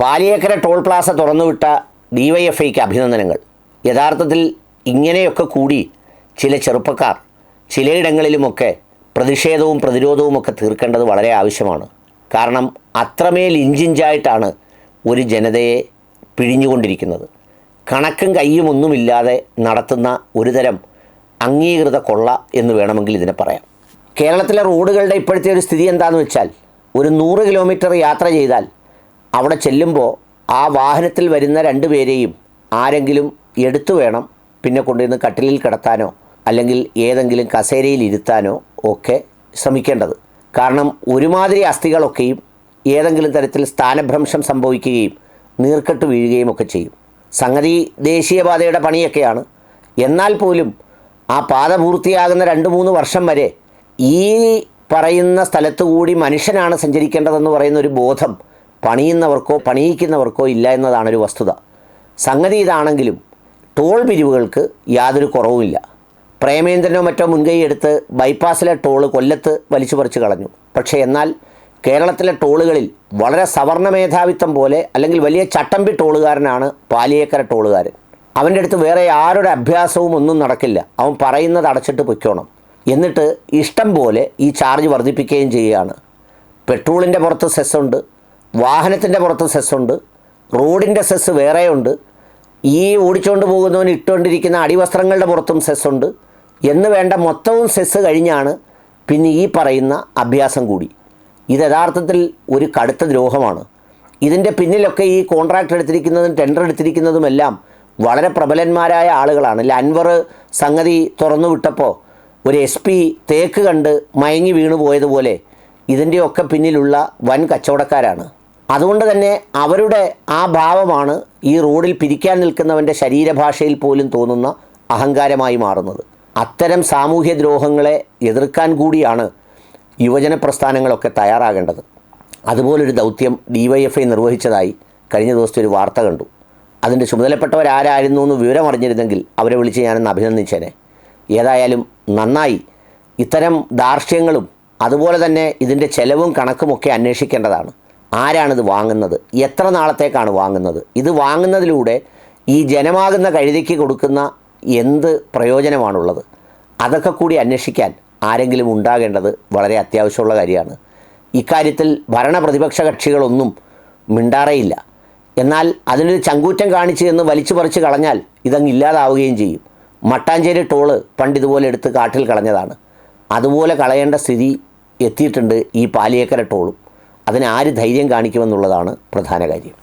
Paliyekkara toll plaza തുറന്നുവിട്ട ഡിവൈഎഫ്ഐക്ക് അഭിനന്ദനങ്ങൾ. യഥാർത്ഥത്തിൽ ഇങ്ങനെയൊക്കെ കൂടി ചില ചെറുപ്പക്കാർ ചിലയിടങ്ങളിലുമൊക്കെ പ്രതിഷേധവും പ്രതിരോധവും ഒക്കെ തീർക്കേണ്ടത് വളരെ ആവശ്യമാണ്. കാരണം അത്രമേൽ ഇഞ്ചിഞ്ചായിട്ടാണ് ഒരു ജനതയെ പിഴിഞ്ഞുകൊണ്ടിരിക്കുന്നത്. കണക്കും കയ്യും ഒന്നുമില്ലാതെ നടത്തുന്ന ഒരുതരം അംഗീകൃത കൊള്ള എന്ന് വേണമെങ്കിൽ ഇതിനെ പറയാം. കേരളത്തിലെ റോഡുകളുടെ ഇപ്പോഴത്തെ ഒരു സ്ഥിതി എന്താണെന്ന് വെച്ചാൽ ഒരു നൂറ് കിലോമീറ്റർ യാത്ര ചെയ്താൽ അവിടെ ചെല്ലുമ്പോൾ ആ വാഹനത്തിൽ വരുന്ന രണ്ടു പേരെയും ആരെങ്കിലും എടുത്തു വേണം പിന്നെ കൊണ്ടുവന്ന് കട്ടിലിൽ കിടത്താനോ അല്ലെങ്കിൽ ഏതെങ്കിലും കസേരയിൽ ഇരുത്താനോ ഒക്കെ ശ്രമിക്കേണ്ടത്. കാരണം ഒരുമാതിരി അസ്ഥികളൊക്കെയും ഏതെങ്കിലും തരത്തിൽ സ്ഥാനഭ്രംശം സംഭവിക്കുകയും നീർക്കെട്ട് വീഴുകയും ഒക്കെ ചെയ്യും. സംഗതി ദേശീയപാതയുടെ പണിയൊക്കെയാണ്. എന്നാൽ പോലും ആ പാത പൂർത്തിയാകുന്ന രണ്ട് മൂന്ന് വർഷം വരെ ഈ പറയുന്ന സ്ഥലത്തുകൂടി മനുഷ്യനാണ് സഞ്ചരിക്കേണ്ടതെന്ന് പറയുന്ന ഒരു ബോധം പണിയുന്നവർക്കോ പണിയിക്കുന്നവർക്കോ ഇല്ല എന്നതാണ് ഒരു വസ്തുത. സംഗതി ഇതാണെങ്കിലും ടോൾ പിരിവുകൾക്ക് യാതൊരു കുറവുമില്ല. പ്രേമേന്ദ്രനോ മറ്റോ മുൻകൈ എടുത്ത് ബൈപ്പാസിലെ ടോൾ കൊല്ലത്ത് വലിച്ചു പറിച്ചു കളഞ്ഞു. പക്ഷേ എന്നാൽ കേരളത്തിലെ ടോളുകളിൽ വളരെ സവർണ മേധാവിത്വം പോലെ അല്ലെങ്കിൽ വലിയ ചട്ടമ്പി ടോളുകാരനാണ് പാലിയേക്കര ടോളുകാരൻ. അവന്റെ അടുത്ത് വേറെ ആരുടെ അഭ്യാസവും ഒന്നും നടക്കില്ല. അവൻ പറയുന്നത് അടച്ചിട്ട് പൊയ്ക്കോണം. എന്നിട്ട് ഇഷ്ടം പോലെ ഈ ചാർജ് വർദ്ധിപ്പിക്കുകയും ചെയ്യുകയാണ്. പെട്രോളിന്റെ പുറത്ത് സെസ്സുണ്ട്. വാഹനത്തിന്റെ പുറത്ത് സെസ്സുണ്ട്. റോഡിന്റെ സെസ് വേറെയുണ്ട്. ഈ ഓടിച്ചുകൊണ്ട് പോകുന്നവന് ഇട്ടുകൊണ്ടിരിക്കുന്ന അടിവസ്ത്രങ്ങളുടെ പുറത്തും സെസ്സുണ്ട്. എന്ന് വേണ്ട മൊത്തവും സെസ് കഴിഞ്ഞാണ് പിന്നെ ഈ പറയുന്ന അഭ്യാസം കൂടി. ഇത് യഥാർത്ഥത്തിൽ ഒരു കടുത്ത ദ്രോഹമാണ്. ഇതിന്റെ പിന്നിലൊക്കെ ഈ കോൺട്രാക്ട് എടുത്തിരിക്കുന്നതും ടെൻഡർ എടുത്തിരിക്കുന്നതുമെല്ലാം വളരെ പ്രബലന്മാരായ ആളുകളാണ്. അല്ല അൻവർ സംഗതി തുറന്നു വിട്ടപ്പോൾ ഒരു എസ് പി തേക്ക് കണ്ട് മയങ്ങി വീണു പോയതുപോലെ ഇതിന്റെയൊക്കെ പിന്നിലുള്ള വൻ കച്ചവടക്കാരാണ്. അതുകൊണ്ട് തന്നെ അവരുടെ ആ ഭാവമാണ് ഈ റോഡിൽ പിരിക്കാൻ നിൽക്കുന്നവന്റെ ശരീരഭാഷയിൽ പോലും തോന്നുന്ന അഹങ്കാരമായി മാറുന്നത്. അത്തരം സാമൂഹ്യ ദ്രോഹങ്ങളെ എതിർക്കാൻ കൂടിയാണ് യുവജന പ്രസ്ഥാനങ്ങളൊക്കെ തയ്യാറാകേണ്ടത്. അതുപോലൊരു ദൗത്യം ഡിവൈഎഫ്ഐ നിർവഹിച്ചതായി കഴിഞ്ഞ ദിവസത്തെ ഒരു വാർത്ത കണ്ടു. അതിന്റെ ചുമതലപ്പെട്ടവരാരായിരുന്നു എന്ന് വിവരമറിഞ്ഞിരുന്നെങ്കിൽ അവരെ വിളിച്ച് ഞാനൊന്ന് അഭിനന്ദിച്ചേനെ. ഏതായാലും നന്നായി. ഇത്തരം ധാർഷ്ട്യങ്ങളും അതുപോലെ തന്നെ ഇതിന്റെ ചെലവും കണക്കുമൊക്കെ അന്വേഷിക്കേണ്ടതാണ്. ആരാണിത് വാങ്ങുന്നത്? എത്ര നാളത്തേക്കാണ് വാങ്ങുന്നത്? ഇത് വാങ്ങുന്നതിലൂടെ ഈ ജനമാകുന്ന കഴുതിക്ക് കൊടുക്കുന്ന എന്ത് പ്രയോജനമാണുള്ളത്? അതൊക്കെ കൂടി അന്വേഷിക്കാൻ ആരെങ്കിലും ഉണ്ടാകേണ്ടത് വളരെ അത്യാവശ്യമുള്ള കാര്യമാണ്. ഇക്കാര്യത്തിൽ ഭരണ പ്രതിപക്ഷ കക്ഷികളൊന്നും മിണ്ടാറേയില്ല. എന്നാൽ അതിനൊരു ചങ്കൂറ്റം കാണിച്ച് എന്ന് വലിച്ചു പറിച്ച് കളഞ്ഞാൽ ഇതങ്ങ് ഇല്ലാതാവുകയും ചെയ്യും. മട്ടാഞ്ചേരി ടോൾ പണ്ട് ഇതുപോലെ എടുത്ത് കാട്ടിൽ കളഞ്ഞതാണ്. അതുപോലെ കളയേണ്ട സ്ഥിതി എത്തിയിട്ടുണ്ട് ഈ പാലിയേക്കര ടോളും. അതിന് ആര് ധൈര്യം കാണിക്കുമെന്നുള്ളതാണ് പ്രധാന കാര്യം.